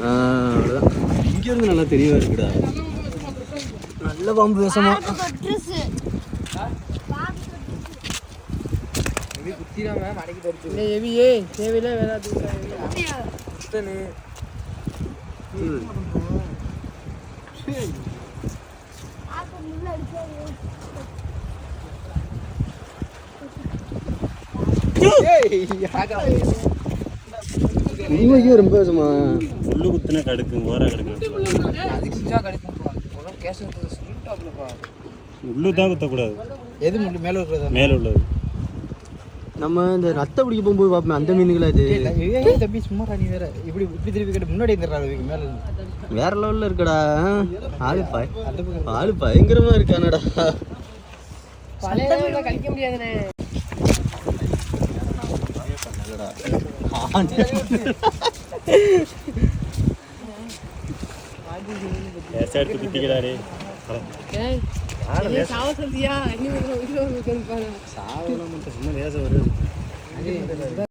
ஆ, அவ்வளோதான் இங்கே இருந்து நல்லா தெரியவா இருக்குடா. நல்ல பாம்பு விஷமா. ஹெவியே உண்மைக்கே ரொம்ப விஷமா முள்ளு குத்துனா கடுக்கு ஓரா கடுக்கு முள்ளு தான் குத்தக்கூடாது. எது முள்ளு மேலே இருக்கிறதா மேலே உள்ளது. நம்ம இந்த ரத்த பிடிக்க போகும்போது பார்ப்போம் அந்த மீனுங்களா இது? தம்பி சும்மா நீ வேற. இப்படி இப்படி திருப்பி கேட்டு முன்னாடி இருந்துடுறாரு இவங்க மேல. வேற லெவல்ல இருக்கடா. ஆளு பாய் ஆளு பயங்கரமா இருக்கானடா. பழைய கழிக்க முடியாதுண்ணே. எடுத்து குத்திக்கிறாரு சாவ சொல்றியா இன்னும் பாரு சாவலாம் மட்டும் சும்மா லேசா வருது